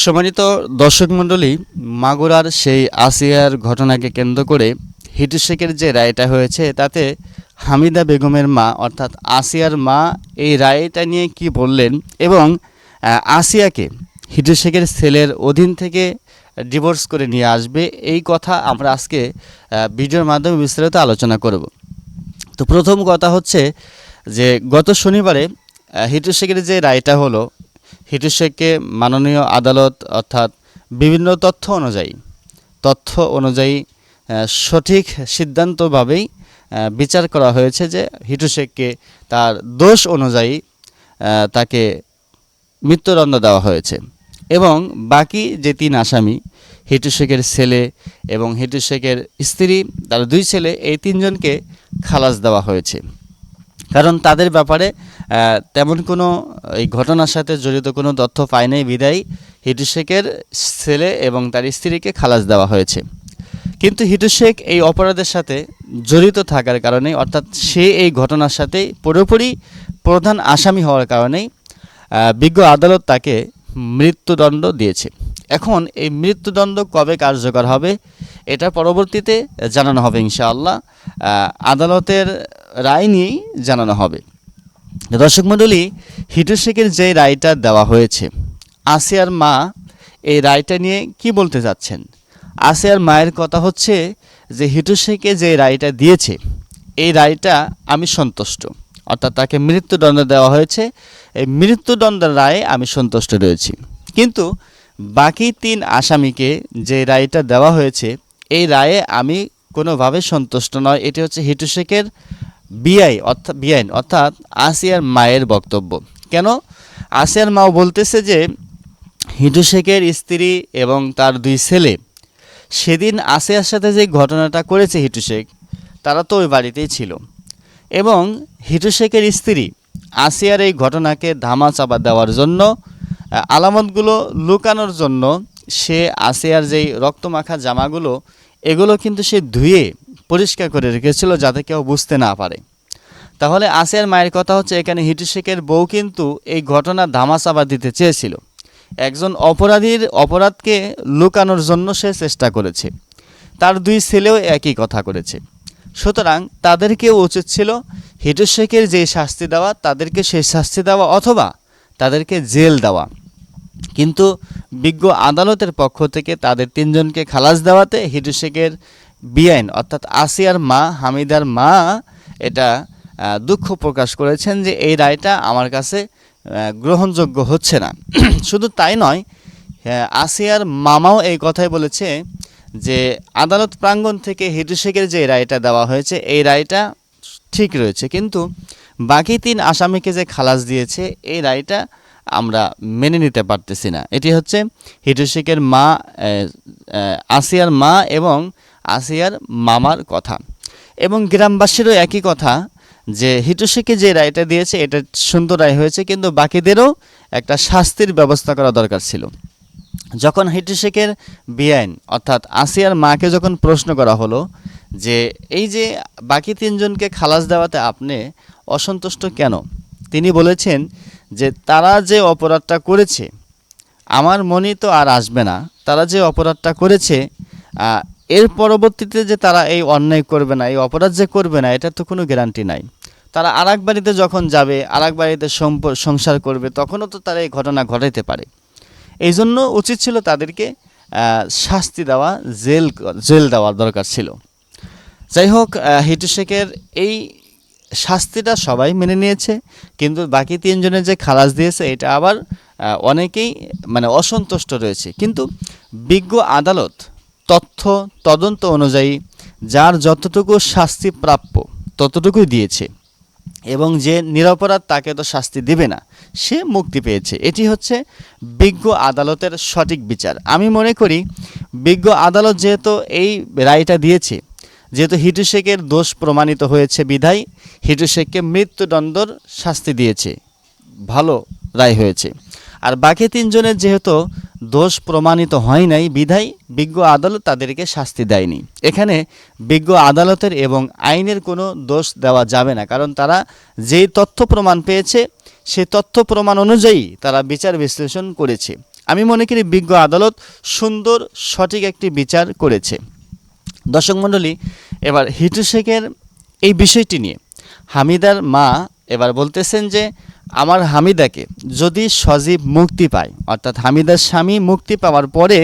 সম্মানিত দর্শক মণ্ডলী মাগুরার সেই আসিয়ার ঘটনাকে কেন্দ্র করে হিটু শেখের যে রায়টা হয়েছে তাতে হামিদা বেগমের মা অর্থাৎ আসিয়ার মা এই রায়টা নিয়ে কি বললেন এবং আসিয়াকে হিটু শেখের ছেলের অধীন থেকে ডিভোর্স করে নিয়ে আসবে এই কথা আমরা আজকে ভিডিওর মাধ্যমে বিস্তারিত আলোচনা করব। তো প্রথম কথা হচ্ছে যে গত শনিবারে আহ, হিটু শেখের যে রায়টা হলো হিটু মাননীয় আদালত, অর্থাৎ বিভিন্ন তথ্য অনুযায়ী তথ্য অনুযায়ী সঠিক সিদ্ধান্তভাবেই বিচার করা হয়েছে যে হিটু শেখকে তার দোষ অনুযায়ী তাকে মৃত্যুদণ্ড দেওয়া হয়েছে। এবং বাকি যে তিন আসামি, হিটু শেখের ছেলে এবং হিটু শেখের স্ত্রী, তার দুই ছেলে, এই তিনজনকে খালাস দেওয়া হয়েছে। কারণ তাদের ব্যাপারে তেমন কোনো এই ঘটনার সাথে জড়িত কোনো তথ্য পায় নাই বিদায়ী হিটু শেখের ছেলে এবং তার স্ত্রীকে খালাস দেওয়া হয়েছে। কিন্তু হিটু শেখ এই অপরাধের সাথে জড়িত থাকার কারণে অর্থাৎ সে এই ঘটনার সাথে পুরোপুরি প্রধান আসামি হওয়ার কারণেই বিজ্ঞ আদালত তাকে মৃত্যুদণ্ড দিয়েছে। এখন এই মৃত্যুদণ্ড কবে কার্যকর হবে, এটা পরবর্তীতে জানানো হবে ইনশাআল্লাহ। আদালতের রায় নিয়েই জানানো হবে। দর্শক মণ্ডলী, হিটু শেখের যে রায়টা দেওয়া হয়েছে, আসিয়ার মা এই রায়টা নিয়ে কি বলতে চাচ্ছেন? আসিয়ার মায়ের কথা হচ্ছে যে, হিটু শেখে যে রায়টা দিয়েছে, এই রায়টা আমি সন্তুষ্ট। অর্থাৎ তাকে মৃত্যুদণ্ড দেওয়া হয়েছে, এই মৃত্যুদণ্ডের রায়ে আমি সন্তুষ্ট রয়েছি। কিন্তু বাকি তিন আসামিকে যে রায়টা দেওয়া হয়েছে, এই রায়ে আমি কোনোভাবে সন্তুষ্ট নয়। এটি হচ্ছে হিটু শেখের বিআই অর্থাৎ বিআইন, অর্থাৎ আসিয়ার মায়ের বক্তব্য। কেন? আসিয়ার মাও বলতেছে যে, হিটু শেখের স্ত্রী এবং তার দুই ছেলে, সেদিন আসিয়ার সাথে যে ঘটনাটা করেছে হিটু শেখ, তারা তো ওই বাড়িতেই ছিল। এবং হিটু শেখের স্ত্রী আসিয়ার এই ঘটনাকে ধামা চাপা দেওয়ার জন্য আলামতগুলো লুকানোর জন্য সে আসিয়ার যেই রক্তমাখা জামাগুলো, এগুলো কিন্তু সে ধুয়ে পরিষ্কার করে রেখেছিল যাতে কেউ বুঝতে না পারে। তাহলে আসিয়ার মায়ের কথা হচ্ছে, এখানে হিটু শেখের বউ কিন্তু এই ঘটনা ধামাচাপা দিতে চেয়েছিল। একজন অপরাধীর অপরাধকে লুকানোর জন্য সে চেষ্টা করেছে। তার দুই ছেলেও একই কথা করেছে। সুতরাং তাদেরকেও উচিত ছিল হিটু শেখের যে শাস্তি দেওয়া, তাদেরকে সেই শাস্তি দেওয়া অথবা তাদেরকে জেল দেওয়া। কিন্তু বিজ্ঞ আদালতের পক্ষ থেকে তাদের তিনজনকে খালাস দেওয়াতে হিটু শেখের বিআইন, অর্থাৎ আসিয়ার মা, হামিদার মা, এটা দুঃখ প্রকাশ করেছেন যে এই রায়টা আমার কাছে গ্রহণযোগ্য হচ্ছে না। শুধু তাই নয় আসিয়ার মামাও এই কথাই বলেছে যে আদালত প্রাঙ্গণ থেকে হিটু শেখের যে রায়টা দেওয়া হয়েছে, এই রায়টা ঠিক রয়েছে। কিন্তু বাকি তিন আসামিকে যে খালাস দিয়েছে, এই রায়টা আমরা মেনে নিতে পারতেছি না। এটি হচ্ছে হিটু শেখের মা আসিয়ার মা এবং আসিয়ার মামার কথা। এবং গ্রামবাসীরও একই কথা যে হিটু শেখে যে রায়টা দিয়েছে, এটা সুন্দর রায় হয়েছে, কিন্তু বাকিদেরও একটা শাস্তির ব্যবস্থা করা দরকার ছিল। যখন হিটু শেখের বিআইন, অর্থাৎ আসিয়ার মাকে যখন প্রশ্ন করা হলো যে, এই যে বাকি তিনজনকে খালাস দেওয়াতে আপনি অসন্তুষ্ট কেন? তিনি বলেছেন যে, তারা যে অপরাধটা করেছে, আমার মনে তো আর আসবে না। তারা যে অপরাধটা করেছে এর পরবর্তীতে যে তারা এই অন্যায় করবে না, এই অপরাধ যে করবে না এটা তো কোনো গ্যারান্টি নাই। তারা আরাক বাড়িতে যখন যাবে আরাক বাড়িতে সংসার করবে, তখনও তো তারা এই ঘটনা ঘটাইতে পারে। এই জন্য উচিত ছিল তাদেরকে শাস্তি দেওয়া, জেল জেল দেওয়ার দরকার ছিল। যাই হোক হিটু শেখের এই শাস্তিটা সবাই মেনে নিয়েছে, কিন্তু বাকি তিনজনের যে খালাস দিয়েছে, এটা আবার অনেকেই মানে অসন্তুষ্ট রয়েছে। কিন্তু বিজ্ঞ আদালত তথ্য তদন্ত অনুযায়ী যার যতটুকু শাস্তি প্রাপ্য ততটুকুই দিয়েছে এবং যে নিরপরাধ তাকে তো শাস্তি দিবে না, সে মুক্তি পেয়েছে। এটি হচ্ছে বিজ্ঞ আদালতের সঠিক বিচার। আমি মনে করি বিজ্ঞ আদালত যেহেতু এই রায়টা দিয়েছে, যেহেতু হিটু শেখের দোষ প্রমাণিত হয়েছে বিধায়, হিটু শেখকে মৃত্যুদণ্ডর শাস্তি দিয়েছে। ভালো রায় হয়েছে। আর বাকি তিনজনের যেহেতু দোষ প্রমাণিত হয় নাই, বিধায়, বিজ্ঞ আদালত তাদেরকে শাস্তি দেয়নি। এখানে বিজ্ঞ আদালতের এবং আইনের কোনো দোষ দেওয়া যাবে না, কারণ তারা যেই তথ্য প্রমাণ পেয়েছে, সেই তথ্য প্রমাণ অনুযায়ী তারা বিচার বিশ্লেষণ করেছে। আমি মনে করি বিজ্ঞ আদালত সুন্দর, সঠিক একটি বিচার করেছে। দর্শক মণ্ডলী, এবার হিটু শেখের এই বিষয়টি নিয়ে। হামিদার মা এবার বলতেছেন যে আমার হামিদাকে যদি সজীব মুক্তি পায়, অর্থাৎ হামিদার স্বামী মুক্তি পাওয়ার পরে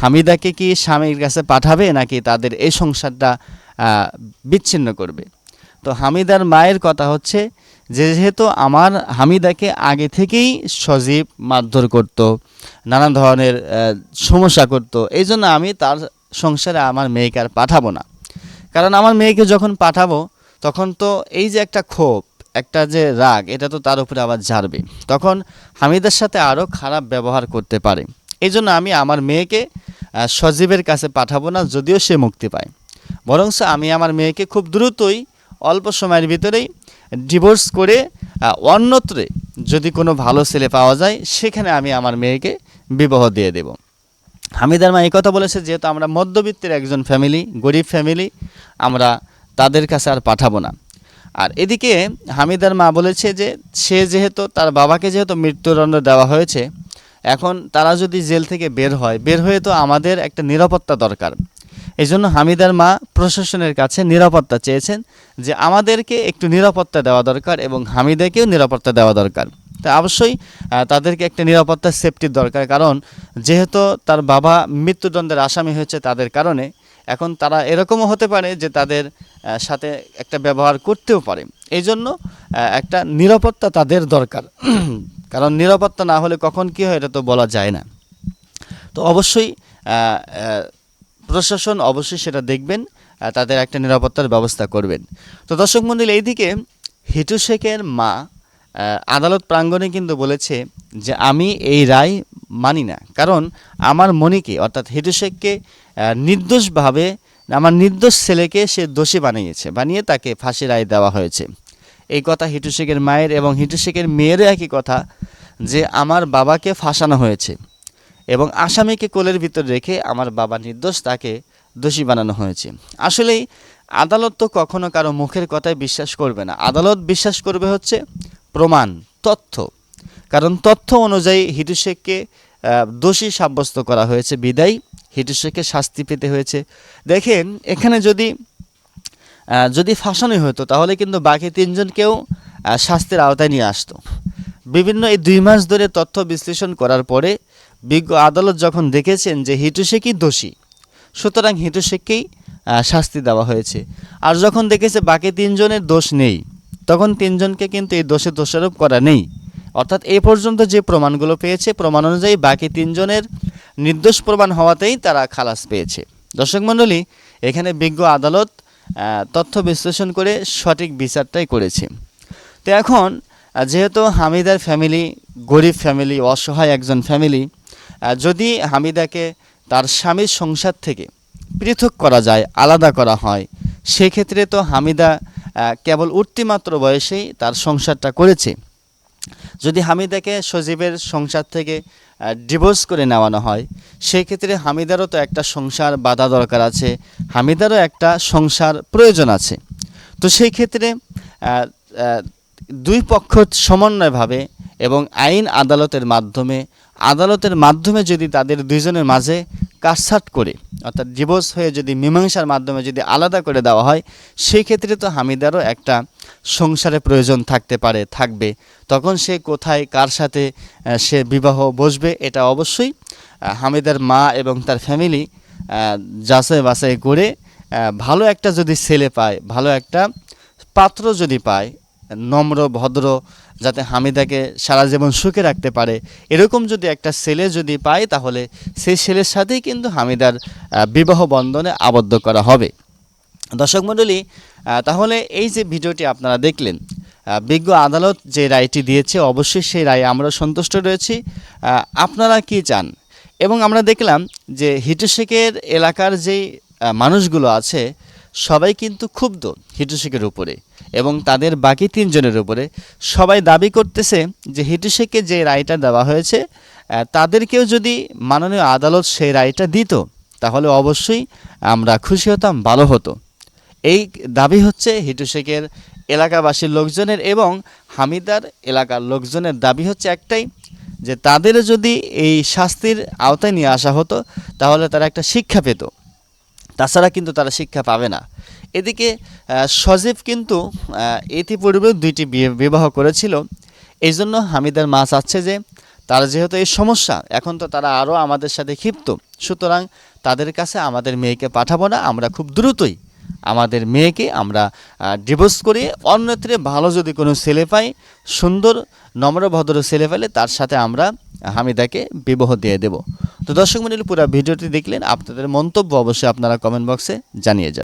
হামিদাকে কি স্বামীর কাছে পাঠাবে নাকি তাদের এই সংসারটা বিচ্ছিন্ন করবে? তো হামিদার মায়ের কথা হচ্ছে যে যেহেতু আমার হামিদাকে আগে থেকেই সজীব মারধর করত নানা ধরনের সমস্যা করত, এই জন্য আমি তার সংসারে আমার মেয়েকে আর পাঠাবো না। কারণ আমার মেয়েকে যখন পাঠাবো, তখন তো এই যে একটা ক্ষোভ একটা যে রাগ, এটা তো তার উপরে আবার ঝাড়বে। তখন হামিদের সাথে আরও খারাপ ব্যবহার করতে পারে। এই জন্য আমি আমার মেয়েকে সজীবের কাছে পাঠাবো না, যদিও সে মুক্তি পায়। বরঞ্চ আমি আমার মেয়েকে খুব দ্রুতই, অল্প সময়ের ভিতরেই ডিভোর্স করে অন্যত্রে যদি কোনো ভালো ছেলে পাওয়া যায়, সেখানে আমি আমার মেয়েকে বিবাহ দিয়ে দেব। হামিদার মা এই কথা বলেছে, যেহেতু আমরা মধ্যবিত্তের একজন ফ্যামিলি গরিব ফ্যামিলি আমরা তাদের কাছে আর পাঠাবো না। আর এদিকে হামিদার মা বলেছে যে সে যেহেতু, তার বাবাকে যেহেতু মৃত্যুদণ্ড দেওয়া হয়েছে, এখন তারা যদি জেল থেকে বের হয়, বের হয়ে তো আমাদের একটা নিরাপত্তা দরকার। এই জন্য হামিদার মা প্রশাসনের কাছে নিরাপত্তা চেয়েছেন যে আমাদেরকে একটু নিরাপত্তা দেওয়া দরকার এবং হামিদাকেও নিরাপত্তা দেওয়া দরকার। তা অবশ্যই তাদেরকে একটা নিরাপত্তা সেফটির দরকার, কারণ যেহেতু তার বাবা মৃত্যুদণ্ডের আসামি হয়েছে তাদের কারণে এখন তারা এরকমও হতে পারে যে তাদের সাথে একটা ব্যবহার করতেও পারে। এই জন্য একটা নিরাপত্তা তাদের দরকার। কারণ নিরাপত্তা না হলে কখন কী হয় এটা তো বলা যায় না। তো অবশ্যই প্রশাসন অবশ্যই সেটা দেখবেন তাদের একটা নিরাপত্তার ব্যবস্থা করবেন। তো দর্শক মন্ডলী, এইদিকে হিটু শেখের মা আদালত প্রাঙ্গণে কিন্তু বলেছে যে, আমি এই রায় মানি না। কারণ আমার মনিকে অর্থাৎ আহ, নির্দোষভাবে আমার নির্দোষ ছেলেকে সে দোষী বানিয়েছে বানিয়ে তাকে ফাঁসি রায় দেওয়া হয়েছে। এই কথা হিটু শেখের মায়ের এবং হিটু শেখের মেয়েরও একই কথা যে আমার বাবাকে ফাঁসানো হয়েছে এবং আসামিকে কোলের ভিতর রেখে আমার বাবা নির্দোষ তাকে দোষী বানানো হয়েছে। আসলেই আদালত তো কখনো কারও মুখের কথায় বিশ্বাস করবে না। আদালত বিশ্বাস করবে হচ্ছে প্রমাণ তথ্য। কারণ তথ্য অনুযায়ী হিটু শেখকে দোষী সাব্যস্ত করা হয়েছে, বিদায় হিটু শেখকে শাস্তি পেতে হয়েছে। দেখেন, এখানে যদি যদি ফাঁসানোই হতো, তাহলে কিন্তু বাকি তিনজনকেও শাস্তির আওতায় নিয়ে আসতো। বিভিন্ন এই দুই মাস ধরে তথ্য বিশ্লেষণ করার পরে বিজ্ঞ আদালত যখন দেখেছেন যে হিটু শেখই দোষী, সুতরাং হিটু শেখকেই শাস্তি দেওয়া হয়েছে। আর যখন দেখেছে বাকি তিনজনের দোষ নেই, তখন তিনজনকে কিন্তু এই দোষে দোষারোপ করা নেই। অর্থাৎ এ পর্যন্ত যে প্রমাণগুলো পেয়েছে, প্রমাণ অনুযায়ী বাকি তিনজনের নির্দোষ প্রমাণ হওয়াতেই তারা খালাস পেয়েছে। দর্শক মণ্ডলী, এখানে বিজ্ঞ আদালত তথ্য বিশ্লেষণ করে সঠিক বিচারটাই করেছে। তো এখন যেহেতু হামিদার ফ্যামিলি, গরিব ফ্যামিলি, অসহায় একজন ফ্যামিলি যদি হামিদাকে তার স্বামীর সংসার থেকে পৃথক করা যায়, আলাদা করা হয়, সেক্ষেত্রে তো হামিদা কেবল উঠতিমাত্র বয়সেই তার সংসারটা করেছে। যদি হামিদাকে সজীবের সংসার থেকে ডিভোর্স করে নেওয়ানো হয় সেই ক্ষেত্রে হামিদারও তো একটা সংসার বাধা দরকার আছে, হামিদারও একটা সংসার প্রয়োজন আছে। তো সেই ক্ষেত্রে দুই পক্ষ সমন্বয়ভাবে এবং আইন আদালতের মাধ্যমে আদালতের মাধ্যমে যদি তাদের দুইজনের মাঝে কাটছাট করে, অর্থাৎ ডিভোর্স হয়ে যদি মীমাংসার মাধ্যমে যদি আলাদা করে দেওয়া হয়, সেই ক্ষেত্রে তো হামিদারও একটা সংসারে প্রয়োজন থাকতে পারে, থাকবে। তখন সে কোথায়, কার সাথে সে বিবাহ বসবে, এটা অবশ্যই হামিদার মা এবং তার ফ্যামিলি যাচাই বাছাই করে ভালো একটা যদি ছেলে পায়, ভালো একটা পাত্র যদি পায়, নম্র, ভদ্র যাতে হামিদাকে সারা জীবন সুখে রাখতে পারে। এরকম যদি একটা ছেলে যদি পায়, তাহলে সেই ছেলের সাথেই কিন্তু হামিদার বিবাহ বন্ধনে আবদ্ধ করা হবে। দর্শক মণ্ডলী তাহলে এই যে ভিডিওটি আপনারা দেখলেন বিজ্ঞ আদালত যে রায়টি দিয়েছে, অবশ্যই সেই রায়ে আমরা সন্তুষ্ট রয়েছি। আপনারা কি চান? এবং আমরা দেখলাম যে হিটু এলাকার যেই মানুষগুলো আছে সবাই কিন্তু ক্ষুব্ধ হিটু শেখের উপরে এবং তাদের বাকি তিনজনের উপরে। সবাই দাবি করতেছে যে হিটুশেকে যে রায়টা দেওয়া হয়েছে তাদেরকেও যদি মাননীয় আদালত সেই রায়টা দিত, তাহলে অবশ্যই আমরা খুশি হতাম, ভালো হতো। এই দাবি হচ্ছে হিটু শেখের এলাকাবাসীর লোকজনের এবং হামিদার এলাকার লোকজনের দাবি হচ্ছে একটাই, যে তাদের যদি এই শাস্তির আওতায় নিয়ে আসা হতো, তাহলে তারা একটা শিক্ষা পেত। তাছাড়া কিন্তু তারা শিক্ষা পাবে না। এদিকে সজীব কিন্তু ইতিপূর্বে দুইটি বিবাহ করেছিল। এই জন্য হামিদার মা চাচ্ছে যে, তারা যেহেতু এই সমস্যা, এখন তো তারা আরও আমাদের সাথে ক্ষিপ্ত। সুতরাং তাদের কাছে আমাদের মেয়েকে পাঠাবো না, আমরা খুব দ্রুতই আমাদের মেয়েকে আমরা ডিভোর্স করিয়ে অন্যত্রে ভালো যদি কোনো ছেলে পাই, সুন্দর নম্রভদ্র ছেলে ফেলে তার সাথে আমরা হামিদাকে বিবাহ দিয়ে দেব। তো দর্শক মন্ডলী পুরো ভিডিওটি দেখলেন। আপনাদের মন্তব্য অবশ্যই আপনারা কমেন্ট বক্সে জানিয়ে যান